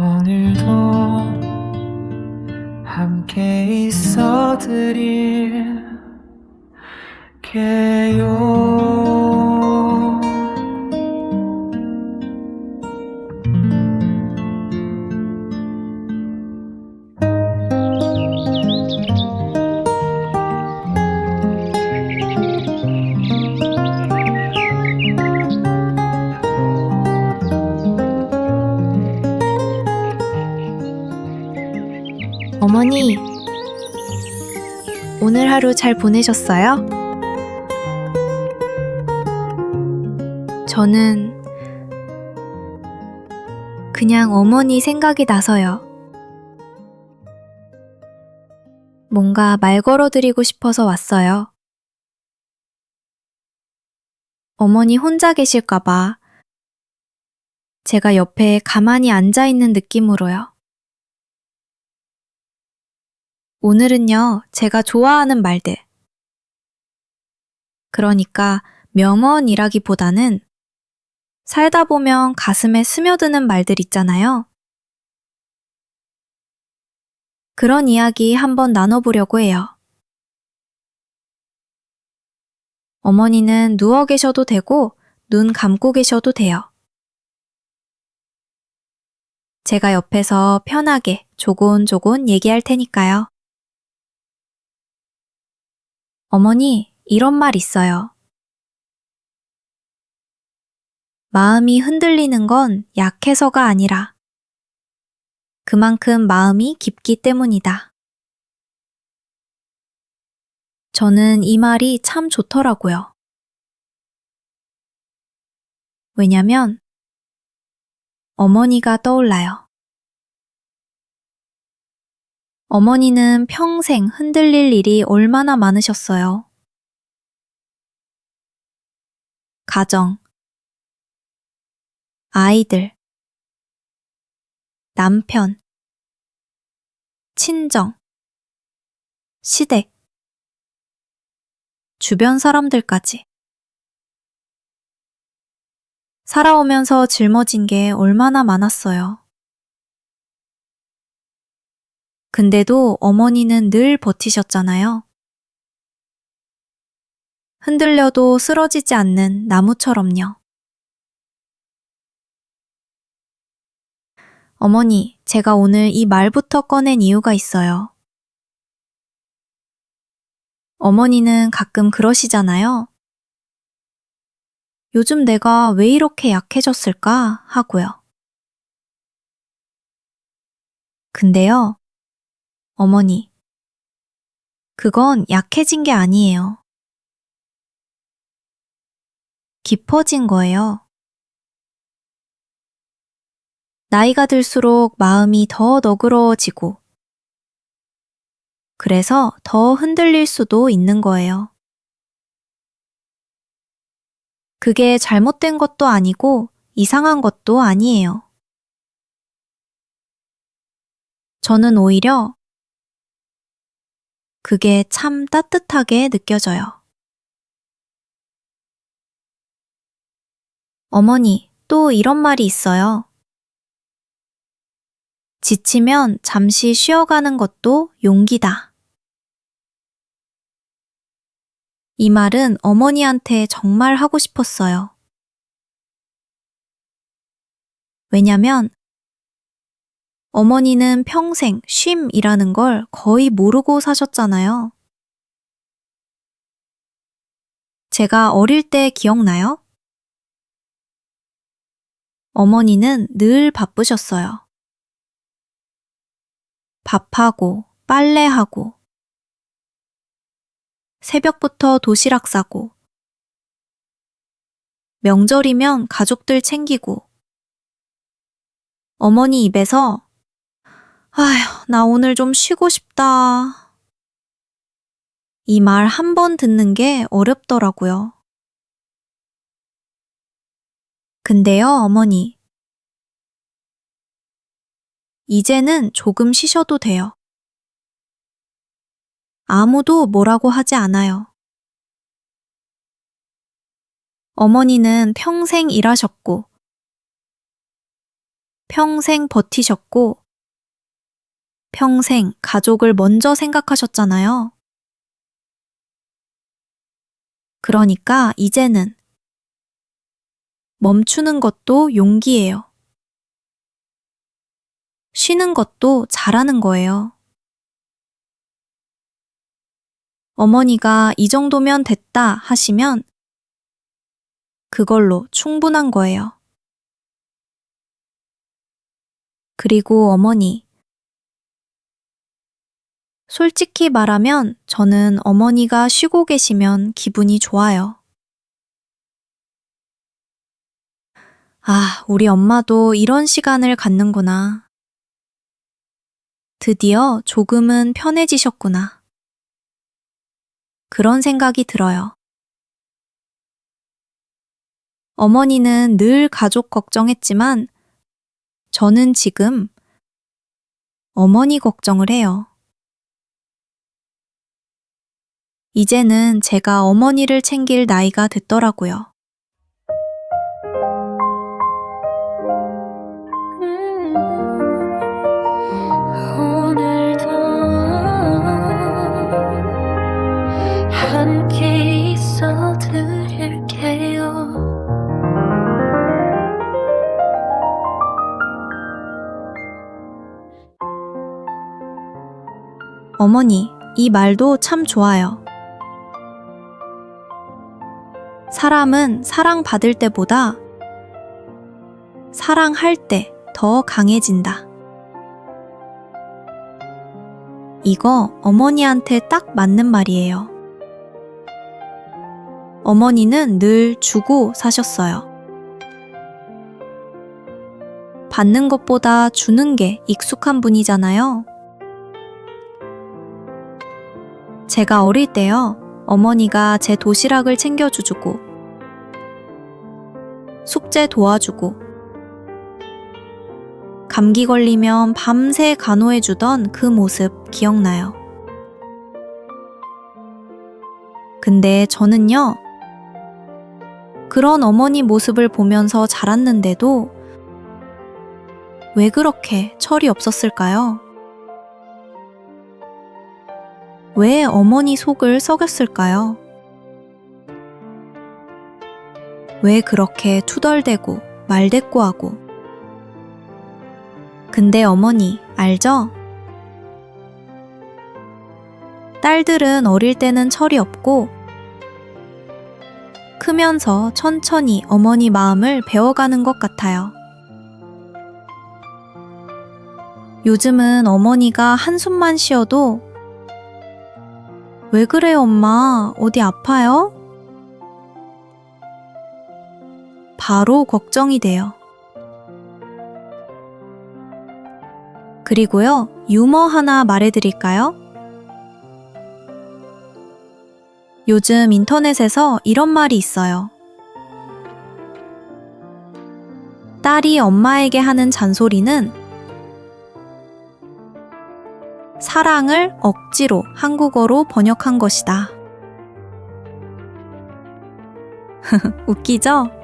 오늘도 함께 있어 드릴게요. 어머니, 오늘 하루 잘 보내셨어요? 저는 그냥 어머니 생각이 나서요. 뭔가 말 걸어드리고 싶어서 왔어요. 어머니 혼자 계실까봐 제가 옆에 가만히 앉아 있는 느낌으로요. 오늘은요, 제가 좋아하는 말들. 그러니까 명언이라기보다는 살다 보면 가슴에 스며드는 말들 있잖아요. 그런 이야기 한번 나눠보려고 해요. 어머니는 누워 계셔도 되고 눈 감고 계셔도 돼요. 제가 옆에서 편하게 조곤조곤 얘기할 테니까요. 어머니, 이런 말 있어요. 마음이 흔들리는 건 약해서가 아니라 그만큼 마음이 깊기 때문이다. 저는 이 말이 참 좋더라고요. 왜냐면 어머니가 떠올라요. 어머니는 평생 흔들릴 일이 얼마나 많으셨어요. 가정, 아이들, 남편, 친정, 시댁, 주변 사람들까지. 살아오면서 짊어진 게 얼마나 많았어요. 근데도 어머니는 늘 버티셨잖아요. 흔들려도 쓰러지지 않는 나무처럼요. 어머니, 제가 오늘 이 말부터 꺼낸 이유가 있어요. 어머니는 가끔 그러시잖아요. 요즘 내가 왜 이렇게 약해졌을까 하고요. 근데요, 어머니, 그건 약해진 게 아니에요. 깊어진 거예요. 나이가 들수록 마음이 더 너그러워지고, 그래서 더 흔들릴 수도 있는 거예요. 그게 잘못된 것도 아니고 이상한 것도 아니에요. 저는 오히려 그게 참 따뜻하게 느껴져요. 어머니, 또 이런 말이 있어요. 지치면 잠시 쉬어가는 것도 용기다. 이 말은 어머니한테 정말 하고 싶었어요. 왜냐면 어머니는 평생 쉼이라는 걸 거의 모르고 사셨잖아요. 제가 어릴 때 기억나요? 어머니는 늘 바쁘셨어요. 밥하고, 빨래하고, 새벽부터 도시락 싸고, 명절이면 가족들 챙기고, 어머니 입에서 아휴, 나 오늘 좀 쉬고 싶다. 이 말 한 번 듣는 게 어렵더라고요. 근데요, 어머니. 이제는 조금 쉬셔도 돼요. 아무도 뭐라고 하지 않아요. 어머니는 평생 일하셨고, 평생 버티셨고, 평생 가족을 먼저 생각하셨잖아요. 그러니까 이제는 멈추는 것도 용기예요. 쉬는 것도 잘하는 거예요. 어머니가 이 정도면 됐다 하시면 그걸로 충분한 거예요. 그리고 어머니. 솔직히 말하면 저는 어머니가 쉬고 계시면 기분이 좋아요. 아, 우리 엄마도 이런 시간을 갖는구나. 드디어 조금은 편해지셨구나. 그런 생각이 들어요. 어머니는 늘 가족 걱정했지만 저는 지금 어머니 걱정을 해요. 이제는 제가 어머니를 챙길 나이가 됐더라고요. 어머니, 이 말도 참 좋아요. 사람은 사랑받을 때보다 사랑할 때 더 강해진다. 이거 어머니한테 딱 맞는 말이에요. 어머니는 늘 주고 사셨어요. 받는 것보다 주는 게 익숙한 분이잖아요. 제가 어릴 때요, 어머니가 제 도시락을 챙겨주고, 숙제 도와주고, 감기 걸리면 밤새 간호해주던 그 모습 기억나요. 근데 저는요, 그런 어머니 모습을 보면서 자랐는데도 왜 그렇게 철이 없었을까요? 왜 어머니 속을 썩였을까요? 왜 그렇게 투덜대고 말대꾸하고 근데 어머니, 알죠? 딸들은 어릴 때는 철이 없고, 크면서 천천히 어머니 마음을 배워가는 것 같아요. 요즘은 어머니가 한숨만 쉬어도, 왜 그래요, 엄마? 어디 아파요? 바로 걱정이 돼요. 그리고요, 유머 하나 말해드릴까요? 요즘 인터넷에서 이런 말이 있어요. 딸이 엄마에게 하는 잔소리는 사랑을 억지로 한국어로 번역한 것이다. 웃기죠?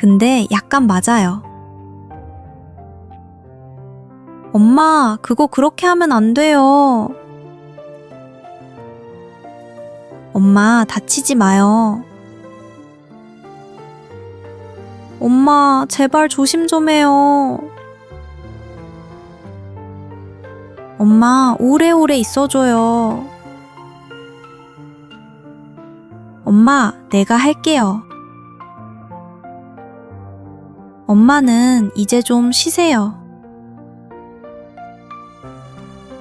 근데 약간 맞아요. 엄마, 그거 그렇게 하면 안 돼요. 엄마, 다치지 마요. 엄마, 제발 조심 좀 해요. 엄마, 오래오래 있어줘요. 엄마, 내가 할게요. 엄마는 이제 좀 쉬세요.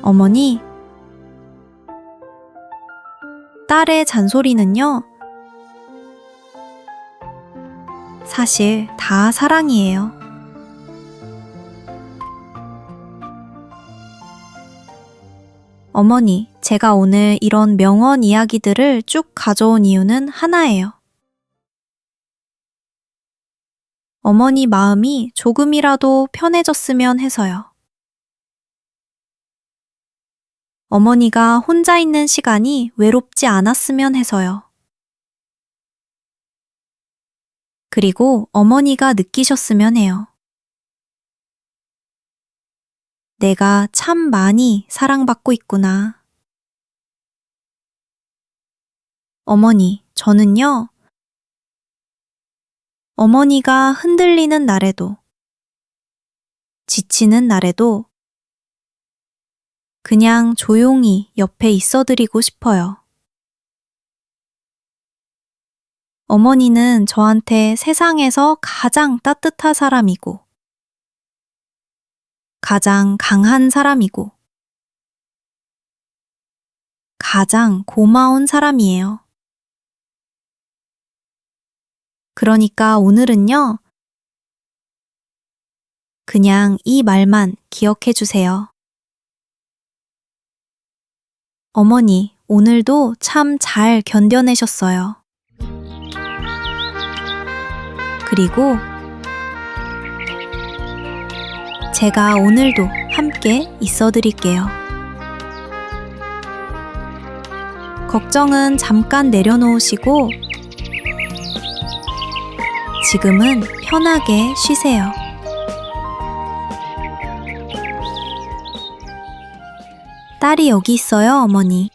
어머니, 딸의 잔소리는요, 사실 다 사랑이에요. 어머니, 제가 오늘 이런 명언 이야기들을 쭉 가져온 이유는 하나예요. 어머니 마음이 조금이라도 편해졌으면 해서요. 어머니가 혼자 있는 시간이 외롭지 않았으면 해서요. 그리고 어머니가 느끼셨으면 해요. 내가 참 많이 사랑받고 있구나. 어머니, 저는요, 어머니가 흔들리는 날에도, 지치는 날에도, 그냥 조용히 옆에 있어드리고 싶어요. 어머니는 저한테 세상에서 가장 따뜻한 사람이고, 가장 강한 사람이고, 가장 고마운 사람이에요. 그러니까 오늘은요, 그냥 이 말만 기억해 주세요. 어머니, 오늘도 참 잘 견뎌내셨어요. 그리고 제가 오늘도 함께 있어 드릴게요. 걱정은 잠깐 내려놓으시고 지금은 편하게 쉬세요. 딸이 여기 있어요, 어머니.